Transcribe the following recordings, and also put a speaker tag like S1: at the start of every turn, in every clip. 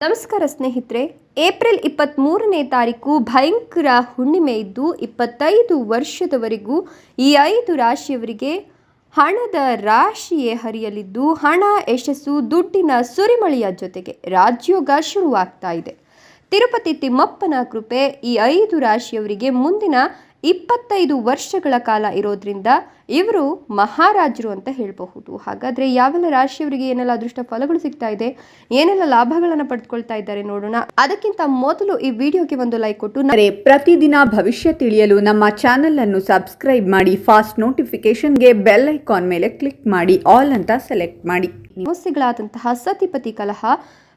S1: ನಮಸ್ಕಾರ ಸ್ನೇಹಿತರೆ. ಏಪ್ರಿಲ್ ಇಪ್ಪತ್ತ್ಮೂರನೇ ತಾರೀಕು ಭಯಂಕರ ಹುಣ್ಣಿಮೆ ಇದ್ದು ಇಪ್ಪತ್ತೈದು ವರ್ಷದವರೆಗೂ ಈ ಐದು ರಾಶಿಯವರಿಗೆ ಹಣದ ರಾಶಿಯೇ ಹರಿಯಲಿದ್ದು, ಹಣ, ಯಶಸ್ಸು, ದುಡ್ಡಿನ ಸುರಿಮಳೆಯ ಜೊತೆಗೆ ರಾಜ್ಯೋಗ ಶುರುವಾಗ್ತಾ ಇದೆ. ತಿರುಪತಿ ತಿಮ್ಮಪ್ಪನ ಕೃಪೆ ಈ ಐದು ರಾಶಿಯವರಿಗೆ ಮುಂದಿನ ಇಪ್ಪತ್ತೈದು ವರ್ಷಗಳ ಕಾಲ ಇರೋದ್ರಿಂದ ಇವರು ಮಹಾರಾಜರು ಅಂತ ಹೇಳಬಹುದು. ಹಾಗಾದರೆ ಯಾವೆಲ್ಲ ರಾಶಿಯವರಿಗೆ ಏನೆಲ್ಲ ಅದೃಷ್ಟ ಫಲಗಳು ಸಿಗ್ತಾ ಇದೆ ಏನೆಲ್ಲ ಲಾಭಗಳನ್ನು ಪಡೆದುಕೊಳ್ತಾ ಇದ್ದಾರೆ ನೋಡೋಣ. ಅದಕ್ಕಿಂತ ಮೊದಲು ಈ ವಿಡಿಯೋಗೆ ಒಂದು ಲೈಕ್ ಕೊಟ್ಟು
S2: ನರೆ ಪ್ರತಿದಿನ ಭವಿಷ್ಯ ತಿಳಿಯಲು ನಮ್ಮ ಚಾನೆಲ್ ಅನ್ನು ಸಬ್ಸ್ಕ್ರೈಬ್ ಮಾಡಿ ಫಾಸ್ಟ್ ನೋಟಿಫಿಕೇಶನ್ಗೆ ಬೆಲ್ ಐಕಾನ್ ಮೇಲೆ ಕ್ಲಿಕ್ ಮಾಡಿ ಆಲ್ ಅಂತ ಸೆಲೆಕ್ಟ್ ಮಾಡಿ.
S1: ಸಮಸ್ಯೆಗಳಾದಂತಹ ಸತಿಪತಿ ಕಲಹ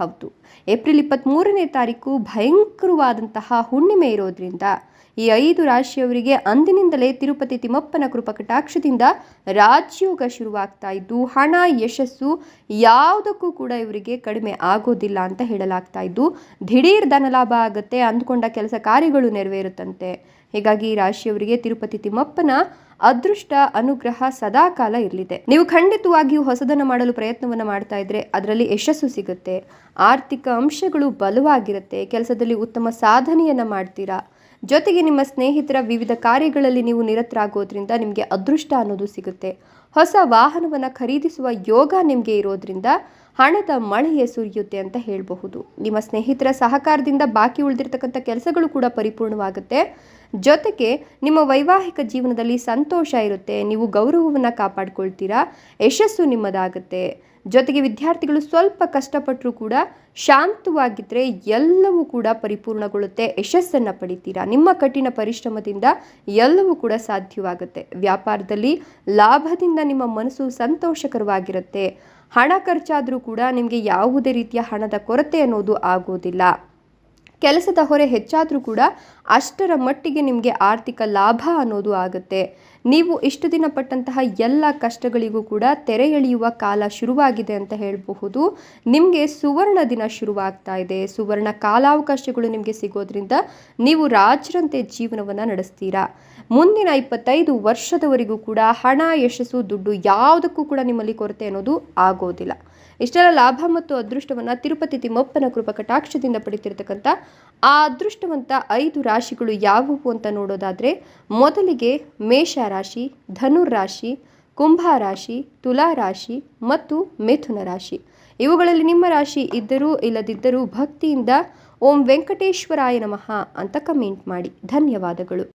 S1: ಹೌದು. ಏಪ್ರಿಲ್ ಇಪ್ಪತ್ತ್ಮೂರನೇ ತಾರೀಕು ಭಯಂಕರವಾದಂತಹ ಹುಣ್ಣಿಮೆ ಇರೋದ್ರಿಂದ ಈ ಐದು ರಾಶಿಯವರಿಗೆ ಅಂದಿನಿಂದಲೇ ತಿರುಪತಿ ತಿಮ್ಮಪ್ಪನ ಕೃಪಕಟಾಕ್ಷದಿಂದ ರಾಜ್ಯೋಗ ಶುರುವಾಗ್ತಾ ಇದ್ದು, ಹಣ, ಯಶಸ್ಸು ಯಾವುದಕ್ಕೂ ಕೂಡ ಇವರಿಗೆ ಕಡಿಮೆ ಆಗೋದಿಲ್ಲ ಅಂತ ಹೇಳಲಾಗ್ತಾ ಇದ್ದು, ದಿಢೀರ್ ಧನಲಾಭ ಆಗುತ್ತೆ, ಅಂದ್ಕೊಂಡ ಕೆಲಸ ಕಾರ್ಯಗಳು ನೆರವೇರುತ್ತಂತೆ. ಹೀಗಾಗಿ ಈ ರಾಶಿಯವರಿಗೆ ತಿರುಪತಿ ತಿಮ್ಮಪ್ಪನ ಅದೃಷ್ಟ, ಅನುಗ್ರಹ ಸದಾಕಾಲ ಇರಲಿದೆ. ನೀವು ಖಂಡಿತವಾಗಿಯೂ ಹೊಸದನ್ನು ಮಾಡಲು ಪ್ರಯತ್ನವನ್ನು ಮಾಡ್ತಾ ಇದ್ರೆ ಅದರಲ್ಲಿ ಯಶಸ್ಸು ಸಿಗುತ್ತೆ. ಆರ್ಥಿಕ ಅಂಶಗಳು ಬಲವಾಗಿರುತ್ತೆ. ಕೆಲಸದಲ್ಲಿ ಉತ್ತಮ ಸಾಧನೆಯನ್ನು ಮಾಡ್ತೀರಾ? ಜೊತೆಗೆ ನಿಮ್ಮ ಸ್ನೇಹಿತರ ವಿವಿಧ ಕಾರ್ಯಗಳಲ್ಲಿ ನೀವು ನಿರತರಾಗೋದ್ರಿಂದ ನಿಮಗೆ ಅದೃಷ್ಟ ಅನ್ನೋದು ಸಿಗುತ್ತೆ. ಹೊಸ ವಾಹನವನ್ನು ಖರೀದಿಸುವ ಯೋಗ ನಿಮಗೆ ಇರೋದ್ರಿಂದ ಹಣದ ಮಳೆಯೇ ಸುರಿಯುತ್ತೆ ಅಂತ ಹೇಳಬಹುದು. ನಿಮ್ಮ ಸ್ನೇಹಿತರ ಸಹಕಾರದಿಂದ ಬಾಕಿ ಉಳಿದಿರ್ತಕ್ಕಂಥ ಕೆಲಸಗಳು ಕೂಡ ಪರಿಪೂರ್ಣವಾಗುತ್ತೆ. ಜೊತೆಗೆ ನಿಮ್ಮ ವೈವಾಹಿಕ ಜೀವನದಲ್ಲಿ ಸಂತೋಷ ಇರುತ್ತೆ. ನೀವು ಗೌರವವನ್ನು ಕಾಪಾಡ್ಕೊಳ್ತೀರಾ. ಯಶಸ್ಸು ನಿಮ್ಮದಾಗುತ್ತೆ. ಜೊತೆಗೆ ವಿದ್ಯಾರ್ಥಿಗಳು ಸ್ವಲ್ಪ ಕಷ್ಟಪಟ್ಟರೂ ಕೂಡ ಶಾಂತವಾಗಿದ್ದರೆ ಎಲ್ಲವೂ ಕೂಡ ಪರಿಪೂರ್ಣಗೊಳ್ಳುತ್ತೆ. ಯಶಸ್ಸನ್ನು ಪಡಿತೀರಾ? ನಿಮ್ಮ ಕಠಿಣ ಪರಿಶ್ರಮದಿಂದ ಎಲ್ಲವೂ ಕೂಡ ಸಾಧ್ಯವಾಗುತ್ತೆ. ವ್ಯಾಪಾರದಲ್ಲಿ ಲಾಭದಿಂದ ನಿಮ್ಮ ಮನಸ್ಸು ಸಂತೋಷಕರವಾಗಿರುತ್ತೆ. ಹಣ ಖರ್ಚಾದರೂ ಕೂಡ ನಿಮಗೆ ಯಾವುದೇ ರೀತಿಯ ಹಣದ ಕೊರತೆ ಅನ್ನೋದು ಆಗೋದಿಲ್ಲ. ಕೆಲಸದ ಹೊರೆ ಹೆಚ್ಚಾದರೂ ಕೂಡ ಅಷ್ಟರ ಮಟ್ಟಿಗೆ ನಿಮಗೆ ಆರ್ಥಿಕ ಲಾಭ ಅನ್ನೋದು ಆಗುತ್ತೆ. ನೀವು ಇಷ್ಟು ದಿನ ಪಟ್ಟಂತಹ ಎಲ್ಲ ಕಷ್ಟಗಳಿಗೂ ಕೂಡ ತೆರೆ ಎಳೆಯುವ ಕಾಲ ಶುರುವಾಗಿದೆ ಅಂತ ಹೇಳಬಹುದು. ನಿಮಗೆ ಸುವರ್ಣ ದಿನ ಶುರುವಾಗ್ತಾ ಇದೆ. ಸುವರ್ಣ ಕಾಲಾವಕಾಶಗಳು ನಿಮಗೆ ಸಿಗೋದ್ರಿಂದ ನೀವು ರಾಜರಂತೆ ಜೀವನವನ್ನು ನಡೆಸ್ತೀರಾ. ಮುಂದಿನ ಇಪ್ಪತ್ತೈದು ವರ್ಷದವರೆಗೂ ಕೂಡ ಹಣ, ಯಶಸ್ಸು, ದುಡ್ಡು ಯಾವುದಕ್ಕೂ ಕೂಡ ನಿಮ್ಮಲ್ಲಿ ಕೊರತೆ ಅನ್ನೋದು ಆಗೋದಿಲ್ಲ. ಇಷ್ಟೆಲ್ಲ ಲಾಭ ಮತ್ತು ಅದೃಷ್ಟವನ್ನು ತಿರುಪತಿ ತಿಮ್ಮಪ್ಪನ ಕೃಪಾ ಕಟಾಕ್ಷದಿಂದ ಪಡಿತಿರ್ತಕ್ಕಂಥ ಆ ಅದೃಷ್ಟವಂತ ಐದು ರಾಶಿಗಳು ಯಾವುವು ಅಂತ ನೋಡೋದಾದರೆ, ಮೊದಲಿಗೆ ಮೇಷ ರಾಶಿ ಧನುರ್ ರಾಶಿ, ಕುಂಭ ರಾಶಿ, ತುಲಾ ರಾಶಿ ಮತ್ತು ಮಿಥುನ ರಾಶಿ. ಇವುಗಳಲ್ಲಿ ನಿಮ್ಮ ರಾಶಿ ಇದ್ದರೂ ಇಲ್ಲದಿದ್ದರೂ ಭಕ್ತಿಯಿಂದ ಓಂ ವೆಂಕಟೇಶ್ವರಾಯ ನಮಃ ಅಂತ ಕಮೆಂಟ್ ಮಾಡಿ. ಧನ್ಯವಾದಗಳು.